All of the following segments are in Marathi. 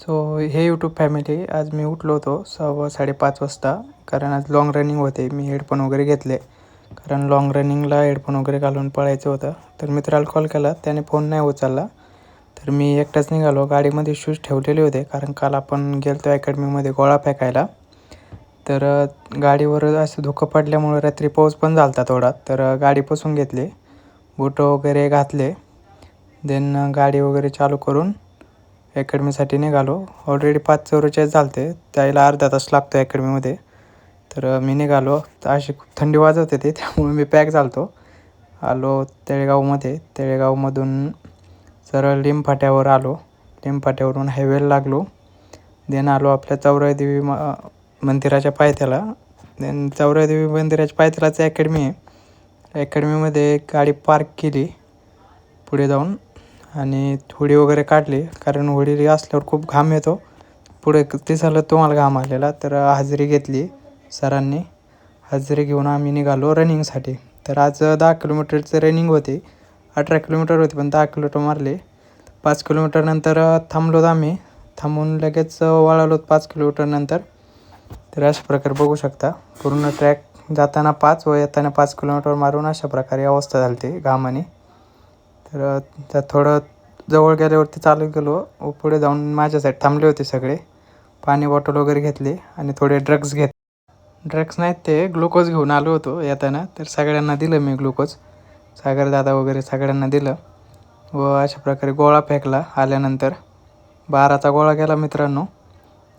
सो हे यूट्यूब फॅमिली आज मी उठलो होतो सव्वा साडेपाच वाजता कारण आज लाँग रनिंग होते. मी हेडफोन वगैरे घेतले. कारण लाँग रनिंगला हेडफोन वगैरे घालून पळायचं होतं. तर मित्राला कॉल केला. त्याने फोन नाही उचलला. तर मी एकटाच निघालो. गाडीमध्ये शूज ठेवलेले होते कारण काल आपण गेलो तो अकॅडमीमध्ये गोळा फेकायला. तर गाडीवर असं धुकं पडल्यामुळे रात्री पाऊस पण झाला होता थोडा. तर गाडी पुसून घेतली. बूट वगैरे घातले. देन गाडी वगैरे चालू करून अकॅडमीसाठी निघालो. ऑलरेडी पाच चौवेचाळीस झालते. त्याला अर्धा तास लागतो अकॅडमीमध्ये. तर मी निघालो. तर अशी खूप थंडी वाजवते ते त्यामुळे मी पॅक झालतो. आलो तळेगावमध्ये. तळेगावमधून सरळ लिंबफाट्यावर आलो. लिंबफाट्यावरून हायवेला लागलो. देन आलो आपल्या चौरादेवी म मंदिराच्या पायथ्याला. देन चौरादेवी मंदिराच्या पायथ्यालाच अकॅडमी आहे. अकॅडमीमध्ये गाडी पार्क केली. पुढे जाऊन आणि होडी वगैरे काढली. कारण होडी असल्यावर खूप घाम येतो. पुढे ते झालं तुम्हाला घाम आलेला. तर हजेरी घेतली सरांनी. हजेरी घेऊन आम्ही निघालो रनिंगसाठी. तर आज दहा किलोमीटरचे रनिंग होते. अठरा किलोमीटर होते पण दहा किलोमीटर मारले. पाच किलोमीटरनंतर थांबलोत आम्ही. थांबून लगेच वळालो पाच किलोमीटरनंतर तर अशा प्रकारे बघू शकता. पूर्ण ट्रॅक जाताना पाच व येताना पाच किलोमीटर मारून अशा प्रकारे अवस्था झाली ती घामाने. तर त्या थोडं जवळ गेल्यावरती चालू गेलो. व पुढे जाऊन माझ्यासाठी थांबले होते सगळे. पाणी बॉटल वगैरे घेतली आणि थोडे ड्रग्स घेत ड्रग्स नाहीत ते ग्लुकोज घेऊन आलो होतो येताना. तर सगळ्यांना दिलं मी ग्लुकोज सागरदादा वगैरे सगळ्यांना दिलं. व अशा प्रकारे गोळा फेकला आल्यानंतर. बाराचा गोळा गेला मित्रांनो.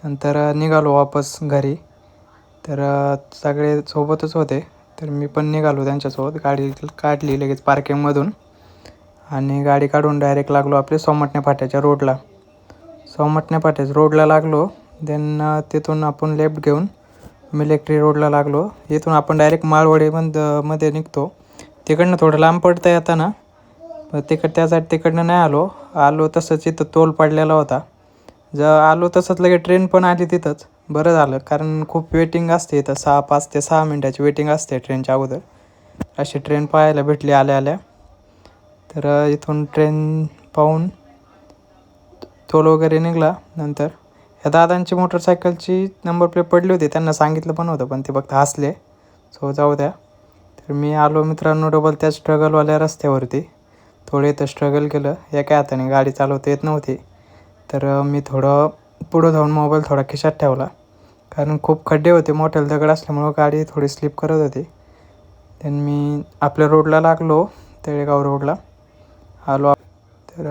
नंतर निघालो वापस घरी. तर सगळे सोबतच होते. तर मी पण निघालो त्यांच्यासोबत. गाडी काढली लगेच पार्किंगमधून आणि गाडी काढून डायरेक्ट लागलो आपले सोमटण्या फाट्याच्या रोडला. सोमटण्या फाट्याच्या रोडला लागलो देन तिथून आपण लेफ्ट घेऊन मिलेक्ट्री रोडला लागलो. इथून आपण डायरेक्ट माळवडीमधमध्ये निघतो. तिकडनं थोडं लांब पडतं येताना तिकड त्यासाठी तिकडनं नाही आलो. आलो तसंच इथं तोल पडलेला होता. ज आलो तसंच लगे ट्रेन पण आली तिथंच. बरं झालं कारण खूप वेटिंग असते इथं. सहा पाच ते सहा मिनटाची वेटिंग असते ट्रेनच्या अगोदर. अशी ट्रेन पाहायला भेटली आल्या आल्या. तर इथून ट्रेन पाहून तोल वगैरे निघाला नंतर. ह्या दादांची मोटरसायकलची नंबर प्लेट पडली होती. त्यांना सांगितलं पण होतं पण ते फक्त हसले. सो जाऊ द्या. तर मी आलो मित्रांनो डबल त्या स्ट्रगलवाल्या रस्त्यावरती. थोडे इथं स्ट्रगल केलं. एका हाताने गाडी चालवता येत नव्हती. तर मी थोडं पुढं जाऊन मोबाईल थोडा खिशात ठेवला. कारण खूप खड्डे होते. मोठ्याला दगड असल्यामुळं गाडी थोडी स्लिप करत होती. देन मी आपल्या रोडला लागलो तळेगाव रोडला आलो तर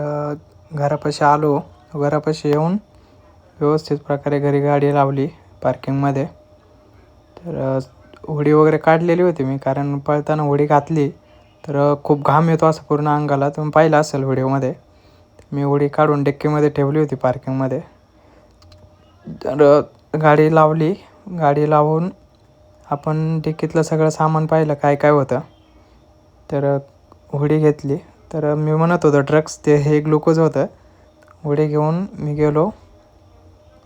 घरापाशी आलो. घरापाशी येऊन व्यवस्थित प्रकारे घरी गाडी लावली पार्किंगमध्ये तर होडी वगैरे काढलेली होती मी कारण पळताना होडी घातली. तर खूप घाम येतो असं पूर्ण अंगाला. तुम्ही पाहिलं असेल व्हिडिओमध्ये. मी होडी काढून डेक्कीमध्ये ठेवली होती पार्किंगमध्ये तर गाडी लावली. गाडी लावून आपण डिक्कीतलं सगळं सामान पाहिलं काय काय होतं. तर होडी घेतली. तर मी म्हणत होतो ड्रग्स ते हे ग्लुकोज होतं. उडी घेऊन मी गेलो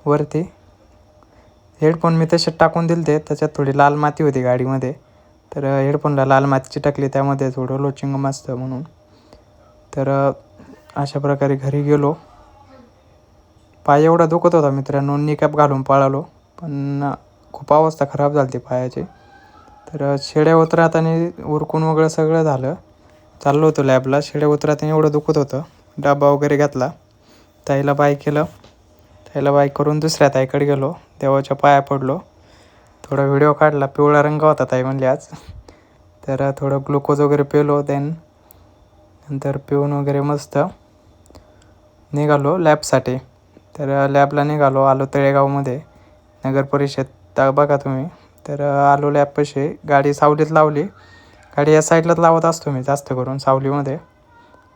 वरती. हेडफोन मी तसेच टाकून दिले ते त्याच्यात थोडी लाल माती होती गाडीमध्ये. तर हेडफोनला लाल मातीची टाकली त्यामध्ये थोडं लोचिंग असतं म्हणून. तर अशा प्रकारे घरी गेलो. पाय एवढा दुखत होता मित्रांनो निकॅप घालून पळालो. पण खूप अवस्था खराब झाली ती पायाची. तर शेड्या उतराताना उरकून वगैरे सगळं झालं. चाललो होतो लॅबला. शेड्या उतरात एवढं दुखत होतं. डबा वगैरे घेतला. ताईला बाय केलं. ताईला बाय करून दुसऱ्या ताईकडे गेलो. देवाच्या पाया पडलो. थोडा व्हिडिओ काढला. पिवळा रंग होता ताई म्हणली आज. तर थोडं ग्लुकोज वगैरे पिलो देन. नंतर पिऊन वगैरे मस्त निघालो लॅबसाठी. तर लॅबला निघालो. आलो तळेगावमध्ये. नगर परिषद बघा तुम्ही. तर आलो लॅबपाशी गाडी सावलीत लावली. गाडी या साईडलाच लावत असतो मी जास्त करून सावलीमध्ये.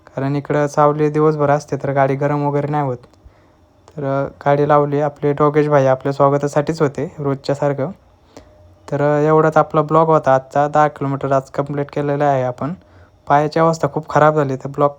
कारण इकडं सावली दिवसभर असते तर गाडी गरम वगैरे नाही होत. तर गाडी लावली आपले डोगेश भाई आपल्या स्वागतासाठीच होते रोजच्यासारखं तर एवढाच आपला ब्लॉक होता आजचा. दहा किलोमीटर आज कंप्लीट केलेला आहे आपण. पायाची अवस्था खूप खराब झाली तर ब्लॉक